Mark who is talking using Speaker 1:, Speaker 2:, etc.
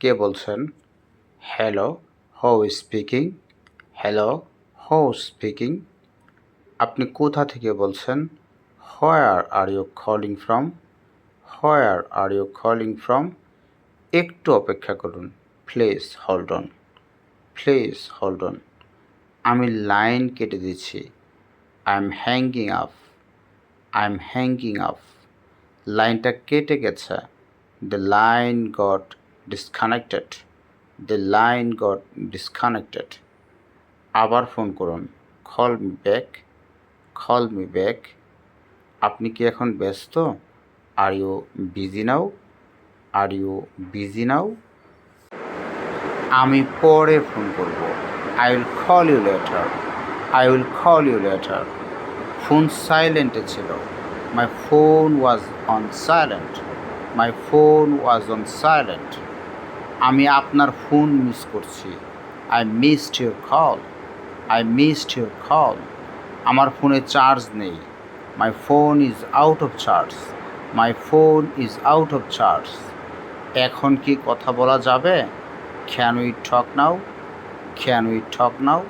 Speaker 1: কে বলছেন? হ্যালো হো speaking hello হো স্পিকিং আপনি কোথা থেকে বলছেন? Where are you calling from where are you calling from একটু অপেক্ষা করুন please hold on please hold on আমি লাইন কেটে দিচ্ছি। I am hanging up I am hanging up লাইনটা কেটে গেছে। The line got disconnected the line got disconnected আবার ফোন করুন। Call me back call me back আপনি কি এখন ব্যস্ত? Are you busy now are you busy now আমি পরে ফোন করব। I will call you later I will call you later phone সাইলেন্টে ছিল। My phone was on silent my phone was on silent আমি আপনার ফোন মিস করছি। I missed your call I missed your call আমার ফোনে charge নেই। My phone is out of charge my phone is out of charge এখন কি কথা বলা যাবে? ক্যান উই ঠক নাও ক্যান উই ঠক নাও